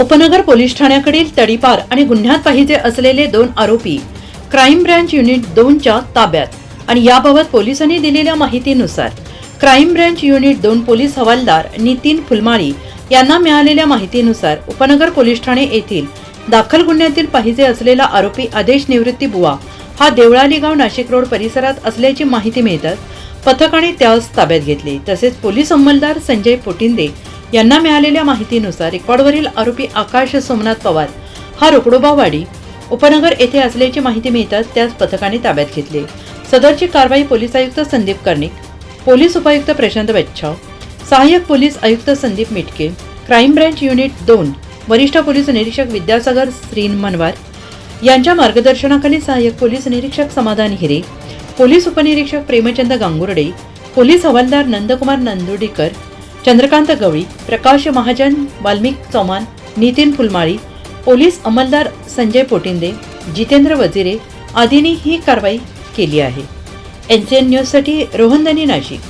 उपनगर पोलीस ठाण्याकडील तडीपार आणि गुन्ह्यात पाहिजे असलेले दोन आरोपी क्राईम ब्रँच युनिट दोनच्या ताब्यात आणि याबाबत पोलिसांनी दिलेल्या माहितीनुसार क्राईम ब्रँच युनिट दोन पोलीस हवालदार नितीन फुलमाळी यांना मिळालेल्या माहितीनुसार उपनगर पोलीस ठाणे येथील दाखल गुन्ह्यातील पाहिजे असलेला आरोपी आदेश निवृत्ती बुवा हा देवळाली गाव नाशिक रोड परिसरात असल्याची माहिती मिळताच पथकाने त्यास ताब्यात घेतले. तसेच पोलीस अंमलदार संजय पोटिंदे यांना मिळालेल्या माहितीनुसार रेकॉर्डवरील आरोपी आकाश सोमनाथ पवार हा रोकडोबावाडी उपनगर येथे असल्याची माहिती मिळताच त्याच पथकाने ताब्यात घेतले. सदरची कारवाई पोलीस आयुक्त संदीप कर्णिक पोलीस उपायुक्त प्रशांत बच्छाव सहाय्यक पोलीस आयुक्त Sandeep Mitke crime branch unit दोन वरिष्ठ पोलीस निरीक्षक विद्यासागर श्रीन मनवार यांच्या मार्गदर्शनाखाली सहाय्यक पोलीस निरीक्षक समाधान हिरे पोलीस उपनिरीक्षक प्रेमचंद गांगुर्डे पोलीस हवालदार नंदकुमार नंदुडीकर चंद्रकांत गवळी प्रकाश महाजन वाल्मिक चौमान नितीन फुलमाळी पोलीस अंमलदार संजय पोटिंदे जितेंद्र वजिरे आदींनी ही कारवाई केली आहे. एन सी एन न्यूजसाठी रोहनदनी नाशिक.